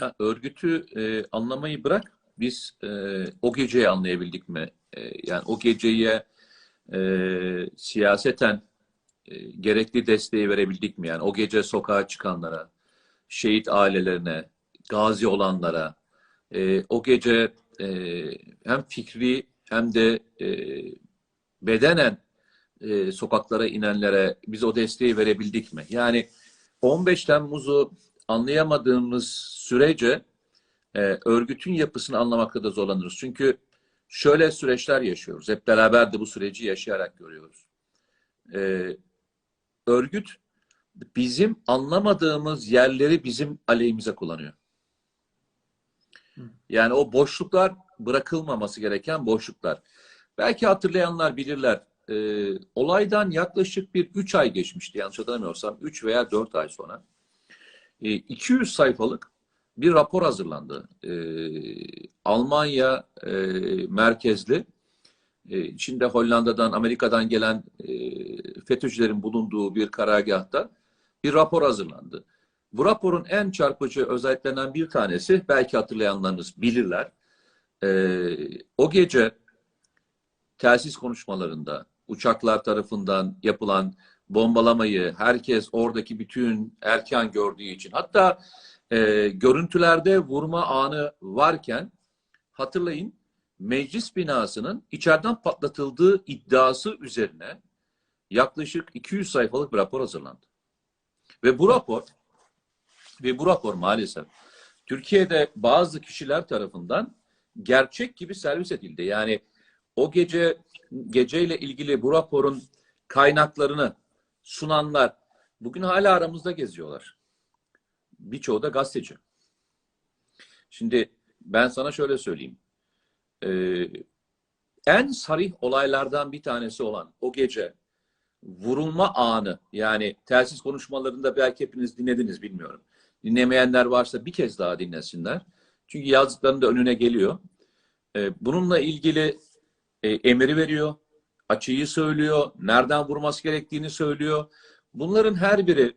Ya örgütü e, anlamayı bırak. Biz e, o geceyi anlayabildik mi? E, yani o geceye e, siyaseten e, gerekli desteği verebildik mi? Yani o gece sokağa çıkanlara, şehit ailelerine, gazi olanlara, e, o gece e, hem fikri hem de e, bedenen e, sokaklara inenlere biz o desteği verebildik mi? Yani 15 Temmuz'u anlayamadığımız sürece e, örgütün yapısını anlamakta da zorlanırız. Çünkü şöyle süreçler yaşıyoruz. Hep beraber de bu süreci yaşayarak görüyoruz. E, örgüt bizim anlamadığımız yerleri bizim aleyhimize kullanıyor. Yani o boşluklar bırakılmaması gereken boşluklar. Belki hatırlayanlar bilirler. E, olaydan yaklaşık bir 3 ay geçmişti yanlış hatırlamıyorsam. 3 veya 4 ay sonra. E, 200 sayfalık bir rapor hazırlandı. E, Almanya e, merkezli. E, içinde Hollanda'dan, Amerika'dan gelen e, FETÖ'cülerin bulunduğu bir karargahta bir rapor hazırlandı. Bu raporun en çarpıcı özelliklerinden bir tanesi, belki hatırlayanlarınız bilirler. E, o gece telsiz konuşmalarında uçaklar tarafından yapılan bombalamayı herkes oradaki bütün erken gördüğü için hatta e, görüntülerde vurma anı varken hatırlayın meclis binasının içeriden patlatıldığı iddiası üzerine yaklaşık 200 sayfalık bir rapor hazırlandı. Ve bu rapor ve bu rapor maalesef Türkiye'de bazı kişiler tarafından gerçek gibi servis edildi. Yani o gece geceyle ilgili bu raporun kaynaklarını sunanlar bugün hala aramızda geziyorlar. Birçoğu da gazeteci. Şimdi ben sana şöyle söyleyeyim. Ee, en sarih olaylardan bir tanesi olan o gece vurulma anı yani telsiz konuşmalarında belki hepiniz dinlediniz bilmiyorum. Dinlemeyenler varsa bir kez daha dinlesinler. Çünkü yazdıklarında önüne geliyor. Ee, bununla ilgili e, emiri veriyor, açıyı söylüyor, nereden vurması gerektiğini söylüyor. Bunların her biri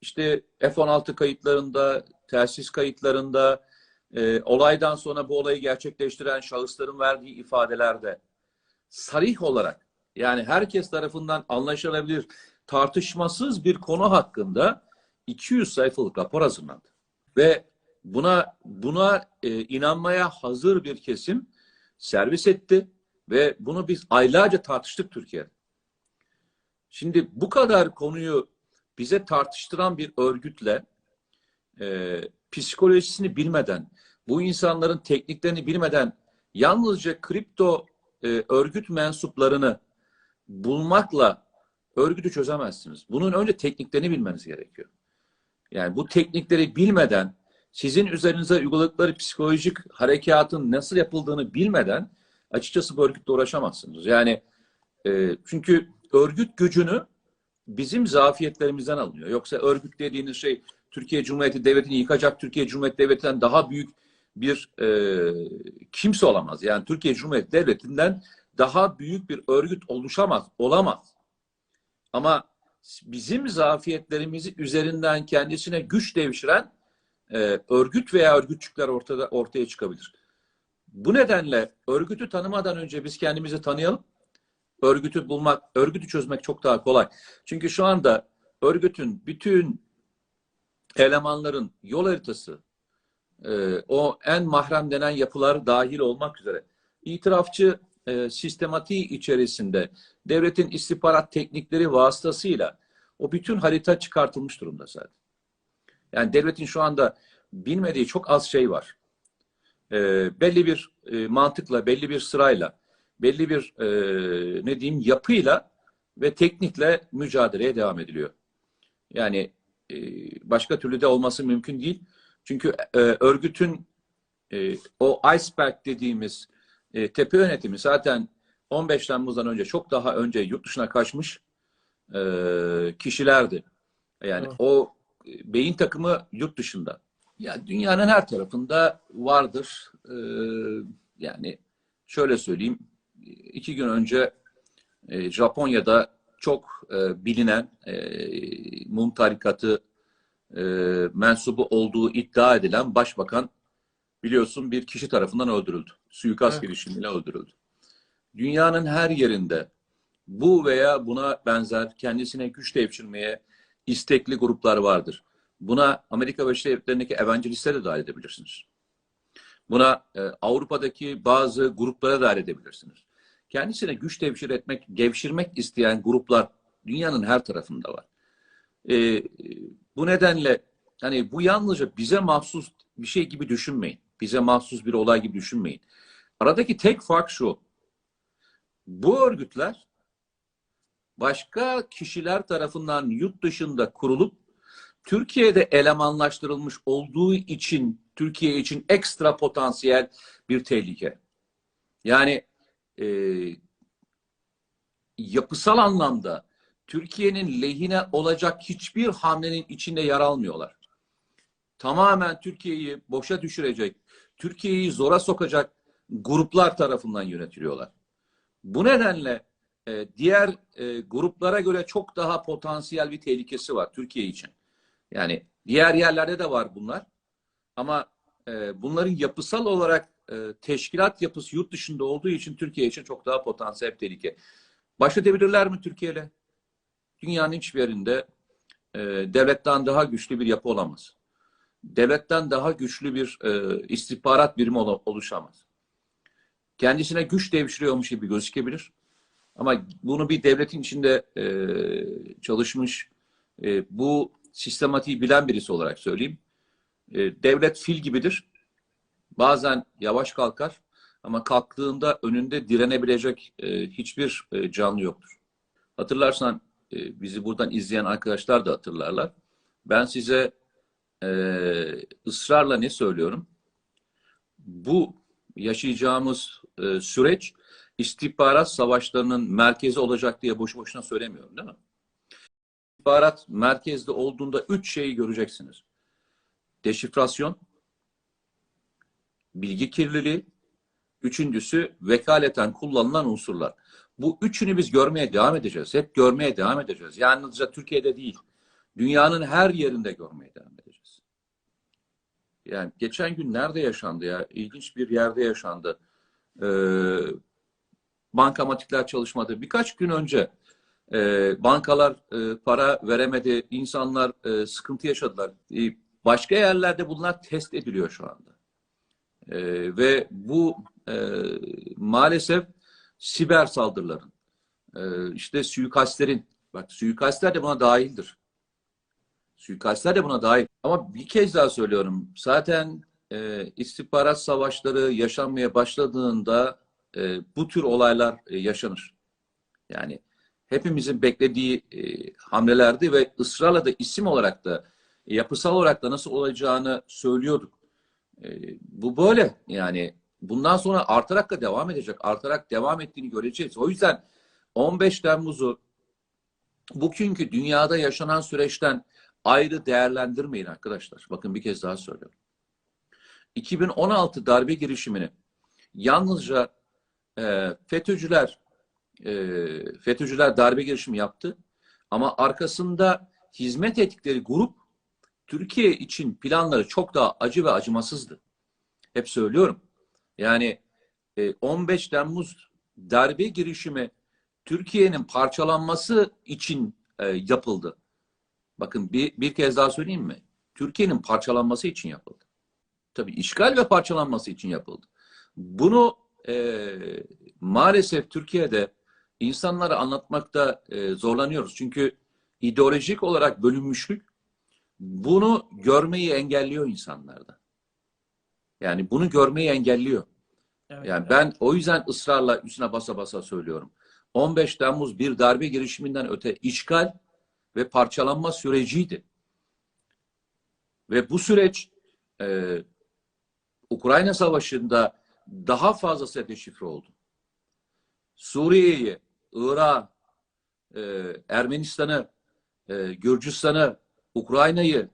işte F-16 kayıtlarında, telsiz kayıtlarında, e, olaydan sonra bu olayı gerçekleştiren şahısların verdiği ifadelerde sarih olarak yani herkes tarafından anlaşılabilir tartışmasız bir konu hakkında 200 sayfalık rapor hazırlandı. Ve buna buna e, inanmaya hazır bir kesim servis etti ve bunu biz aylarca tartıştık Türkiye'de. Şimdi bu kadar konuyu bize tartıştıran bir örgütle e, psikolojisini bilmeden, bu insanların tekniklerini bilmeden yalnızca kripto e, örgüt mensuplarını bulmakla örgütü çözemezsiniz. Bunun önce tekniklerini bilmeniz gerekiyor. Yani bu teknikleri bilmeden, sizin üzerinize uyguladıkları psikolojik harekatın nasıl yapıldığını bilmeden açıkçası bu örgütle uğraşamazsınız. Yani e, çünkü örgüt gücünü bizim zafiyetlerimizden alınıyor. Yoksa örgüt dediğiniz şey Türkiye Cumhuriyeti Devleti'ni yıkacak Türkiye Cumhuriyeti Devleti'nden daha büyük bir e, kimse olamaz. Yani Türkiye Cumhuriyeti Devleti'nden daha büyük bir örgüt oluşamaz, olamaz. Ama bizim zafiyetlerimizi üzerinden kendisine güç devşiren e, örgüt veya örgütçükler ortada ortaya çıkabilir. Bu nedenle örgütü tanımadan önce biz kendimizi tanıyalım. Örgütü bulmak, örgütü çözmek çok daha kolay. Çünkü şu anda örgütün bütün elemanların yol haritası, e, o en mahrem denen yapılar dahil olmak üzere itirafçı e, sistematiği içerisinde devletin istihbarat teknikleri vasıtasıyla o bütün harita çıkartılmış durumda zaten. Yani devletin şu anda bilmediği çok az şey var. E, belli bir e, mantıkla, belli bir sırayla, belli bir e, ne diyeyim yapıyla ve teknikle mücadeleye devam ediliyor. Yani e, başka türlü de olması mümkün değil. Çünkü e, örgütün e, o iceberg dediğimiz e, tepe yönetimi zaten 15 Temmuz'dan önce çok daha önce yurt dışına kaçmış e, kişilerdi. Yani evet. o e, beyin takımı yurt dışında. Ya dünyanın her tarafında vardır. E, yani şöyle söyleyeyim. iki gün önce e, Japonya'da çok e, bilinen e, mum tarikatı e, mensubu olduğu iddia edilen başbakan biliyorsun bir kişi tarafından öldürüldü. Suikast Evet. girişimiyle öldürüldü. Dünyanın her yerinde bu veya buna benzer kendisine güç devşirmeye istekli gruplar vardır. Buna Amerika Birleşik Devletleri'ndeki evangelistleri de dahil edebilirsiniz. Buna e, Avrupa'daki bazı gruplara dahil edebilirsiniz. Kendisine güç devşir etmek, devşirmek isteyen gruplar dünyanın her tarafında var. E, bu nedenle hani bu yalnızca bize mahsus bir şey gibi düşünmeyin. Bize mahsus bir olay gibi düşünmeyin. Aradaki tek fark şu. Bu örgütler başka kişiler tarafından yurt dışında kurulup Türkiye'de elemanlaştırılmış olduğu için Türkiye için ekstra potansiyel bir tehlike. Yani e, yapısal anlamda Türkiye'nin lehine olacak hiçbir hamlenin içinde yer almıyorlar. Tamamen Türkiye'yi boşa düşürecek, Türkiye'yi zora sokacak gruplar tarafından yönetiliyorlar. Bu nedenle e, diğer e, gruplara göre çok daha potansiyel bir tehlikesi var Türkiye için. Yani diğer yerlerde de var bunlar. Ama e, bunların yapısal olarak e, teşkilat yapısı yurt dışında olduğu için Türkiye için çok daha potansiyel tehlike. Baş edebilirler mi Türkiye'yle? Dünyanın hiçbir yerinde e, devletten daha güçlü bir yapı olamaz. Devletten daha güçlü bir e, istihbarat birimi ol- oluşamaz. Kendisine güç devşiriyormuş gibi gözükebilir. Ama bunu bir devletin içinde e, çalışmış, e, bu sistematiği bilen birisi olarak söyleyeyim. E, devlet fil gibidir. Bazen yavaş kalkar ama kalktığında önünde direnebilecek e, hiçbir e, canlı yoktur. Hatırlarsan e, bizi buradan izleyen arkadaşlar da hatırlarlar. Ben size e, ısrarla ne söylüyorum? Bu yaşayacağımız e, süreç istihbarat savaşlarının merkezi olacak diye boşu boşuna söylemiyorum değil mi? İstihbarat merkezde olduğunda üç şeyi göreceksiniz. Deşifrasyon, bilgi kirliliği, üçüncüsü vekaleten kullanılan unsurlar. Bu üçünü biz görmeye devam edeceğiz. Hep görmeye devam edeceğiz. Yalnızca Türkiye'de değil, dünyanın her yerinde görmeye devam edeceğiz. Yani geçen gün nerede yaşandı ya? İlginç bir yerde yaşandı. Ee, bankamatikler çalışmadı. Birkaç gün önce e, bankalar e, para veremedi, insanlar e, sıkıntı yaşadılar. E, başka yerlerde bunlar test ediliyor şu anda. E, ve bu e, maalesef siber saldırıların, e, işte suikastlerin, bak suikastler de buna dahildir. Suikastler de buna dahil. Ama bir kez daha söylüyorum, zaten e, istihbarat savaşları yaşanmaya başladığında e, bu tür olaylar e, yaşanır. Yani hepimizin beklediği e, hamlelerdi ve ısrarla da isim olarak da e, yapısal olarak da nasıl olacağını söylüyorduk. E, bu böyle yani bundan sonra artarak da devam edecek. Artarak devam ettiğini göreceğiz. O yüzden 15 Temmuz'u bugünkü dünyada yaşanan süreçten ayrı değerlendirmeyin arkadaşlar. Bakın bir kez daha söylüyorum. 2016 darbe girişimini yalnızca e, FETÖ'cüler e, FETÖ'cüler darbe girişimi yaptı. Ama arkasında hizmet ettikleri grup Türkiye için planları çok daha acı ve acımasızdı. Hep söylüyorum. Yani e, 15 Temmuz darbe girişimi Türkiye'nin parçalanması için e, yapıldı. Bakın bir, bir kez daha söyleyeyim mi? Türkiye'nin parçalanması için yapıldı. Tabii işgal ve parçalanması için yapıldı. Bunu e, maalesef Türkiye'de insanlara anlatmakta e, zorlanıyoruz. Çünkü ideolojik olarak bölünmüşlük bunu görmeyi engelliyor insanlarda. Yani bunu görmeyi engelliyor. Evet, Yani evet. ben o yüzden ısrarla üstüne basa basa söylüyorum. 15 Temmuz bir darbe girişiminden öte işgal ve parçalanma süreciydi. Ve bu süreç e, Ukrayna Savaşı'nda daha fazlası deşifre oldu. Suriye'yi, Irak'ı, e, Ermenistan'ı, e, Gürcistan'ı, Ukrayna'yı,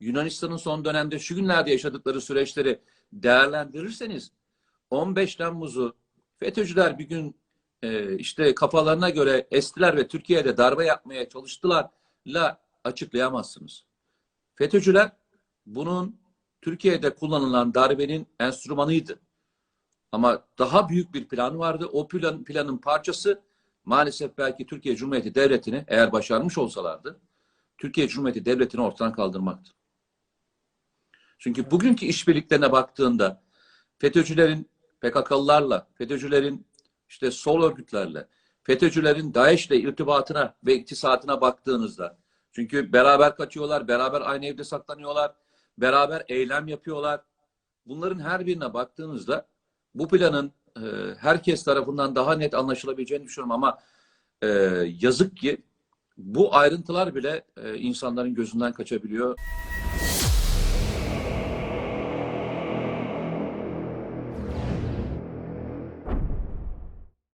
Yunanistan'ın son dönemde şu günlerde yaşadıkları süreçleri değerlendirirseniz 15 Temmuz'u FETÖ'cüler bir gün e, işte kafalarına göre estiler ve Türkiye'de darbe yapmaya çalıştılarla açıklayamazsınız. FETÖ'cüler bunun Türkiye'de kullanılan darbenin enstrümanıydı. Ama daha büyük bir plan vardı. O plan, planın parçası maalesef belki Türkiye Cumhuriyeti Devleti'ni eğer başarmış olsalardı Türkiye Cumhuriyeti Devleti'ni ortadan kaldırmaktı. Çünkü bugünkü işbirliklerine baktığında FETÖ'cülerin PKK'lılarla, FETÖ'cülerin işte sol örgütlerle, FETÖ'cülerin DAEŞ'le irtibatına ve iktisatına baktığınızda çünkü beraber kaçıyorlar, beraber aynı evde saklanıyorlar, beraber eylem yapıyorlar. Bunların her birine baktığınızda bu planın e, herkes tarafından daha net anlaşılabileceğini düşünüyorum ama e, yazık ki bu ayrıntılar bile e, insanların gözünden kaçabiliyor.